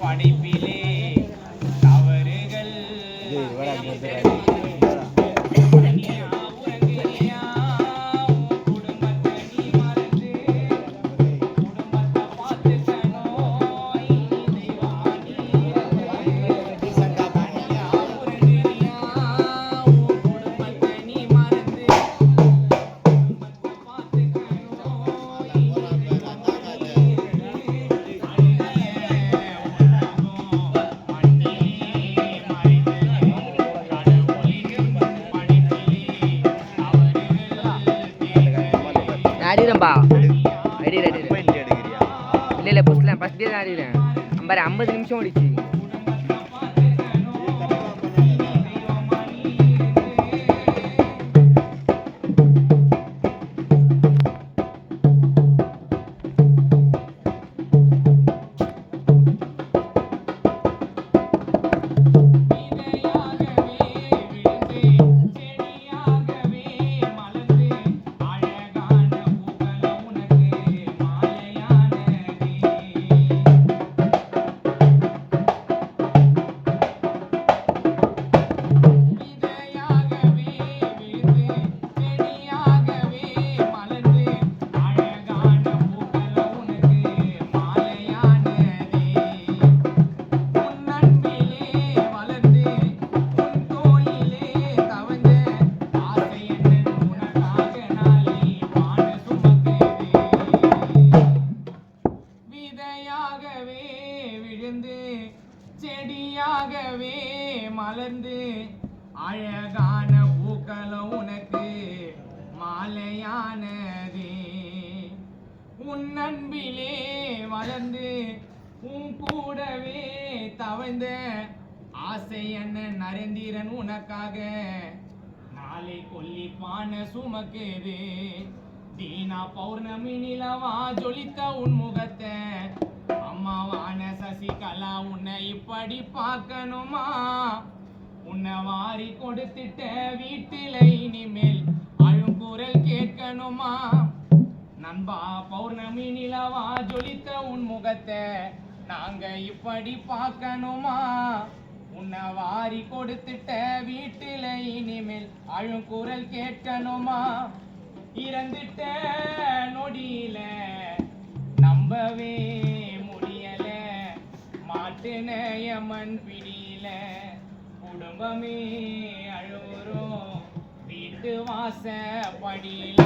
படைப்பிலே அடிக்கிறேன் அடிக்கிறேன் இல்லை இல்லை ஃபஸ்ட்டில் ஃபஸ்ட் டே தான் அடிக்கிறேன். ஐம்பது நிமிஷம் ஓடிச்சு. தவழ்ந்த ஆசை என்ன நரேந்திரன் உனக்காக. நாளை கொல்லிப்பான சுமக்குது. தீனா பௌர்ணமி நிலவா ஜொலித்த உன் முகத்தை. அம்மாவான சசிகலா உன்னை இப்படி பார்க்கணுமா? உன்னை வாரி கொடுத்துட்ட வீட்டில இனிமேல் அழுங்குரல் கேட்கணுமா? நண்பா பௌர்ணமி நிலவா ஜொலித்த உன் முகத்தை. நாங்க இப்படி பார்க்கணுமா? உன்னை வாரி கொடுத்துட்ட வீட்டில இனிமேல் அழுங்குரல் கேட்கணுமா? இறந்துட்ட நொடியில நம்பவே முடியல. மாட்டுன யமன் பிடியில குடும்பமே அழுவுறோம். வீட்டு வாச படியில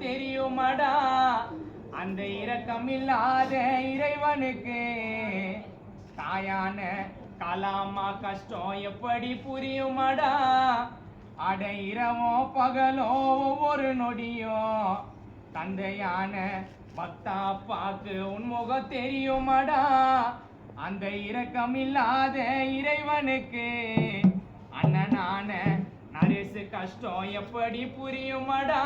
தெரியுமாடா? அந்த இரக்கம் இல்லாத இறைவனுக்கு தாயான கலாமா கஷ்டம் எப்படி புரியுமாடா? அட இரவோ பகலோ ஒவ்வொரு நொடியும் தந்தையான பக்தா பாக்கு உன்முகம் தெரியுமாடா? அந்த இரக்கம் இல்லாத இறைவனுக்கு அண்ணனான நரேசு கஷ்டம் எப்படி புரியுமாடா?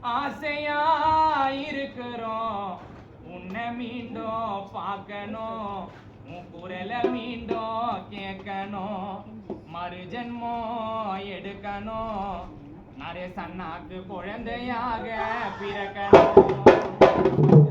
ஆசையா இருக்கிறோம் உன்னை மீண்டும் பார்க்கணும். உன் குரலை மீண்டும் கேட்கணும். மறு ஜென்மம் எடுக்கணும். சன்னாக்கு குழந்தையாக பிறக்கணும்.